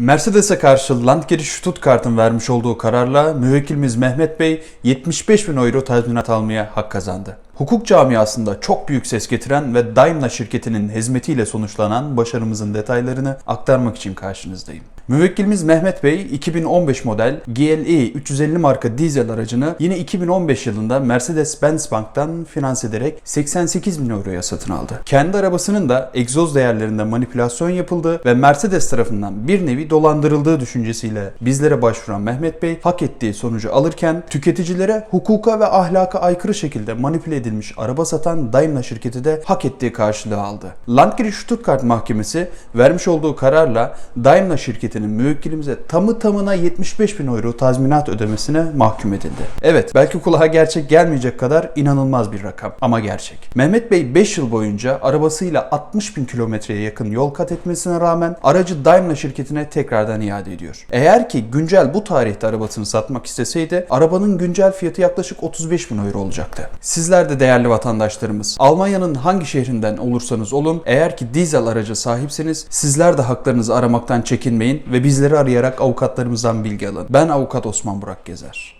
Mercedes'e karşı Landgeri Stuttgart'ın vermiş olduğu kararla müvekkilimiz Mehmet Bey 75 bin euro tazminat almaya hak kazandı. Hukuk camiasında çok büyük ses getiren ve Daimler şirketinin hizmetiyle sonuçlanan başarımızın detaylarını aktarmak için karşınızdayım. Müvekkilimiz Mehmet Bey 2015 model GLE 350 marka dizel aracını yine 2015 yılında Mercedes-Benz Bank'tan finans ederek 88 bin euroya satın aldı. Kendi arabasının da egzoz değerlerinde manipülasyon yapıldı ve Mercedes tarafından bir nevi dolandırıldığı düşüncesiyle bizlere başvuran Mehmet Bey hak ettiği sonucu alırken tüketicilere hukuka ve ahlaka aykırı şekilde manipüle edilmiş araba satan Daimler şirketi de hak ettiği karşılığı aldı. Landgericht Stuttgart Mahkemesi vermiş olduğu kararla Daimler şirketinin müvekkilimize tamı tamına 75 bin euro tazminat ödemesine mahkum edildi. Evet belki kulağa gerçek gelmeyecek kadar inanılmaz bir rakam ama gerçek. Mehmet Bey 5 yıl boyunca arabasıyla 60 bin kilometreye yakın yol kat etmesine rağmen aracı Daimler şirketine tekrardan iade ediyor. Eğer ki güncel bu tarihte arabasını satmak isteseydi arabanın güncel fiyatı yaklaşık 35 bin euro olacaktı. Sizler de değerli vatandaşlarımız Almanya'nın hangi şehrinden olursanız olun eğer ki dizel araca sahipseniz sizler de haklarınızı aramaktan çekinmeyin ve bizleri arayarak avukatlarımızdan bilgi alın. Ben avukat Osman Burak Gezer.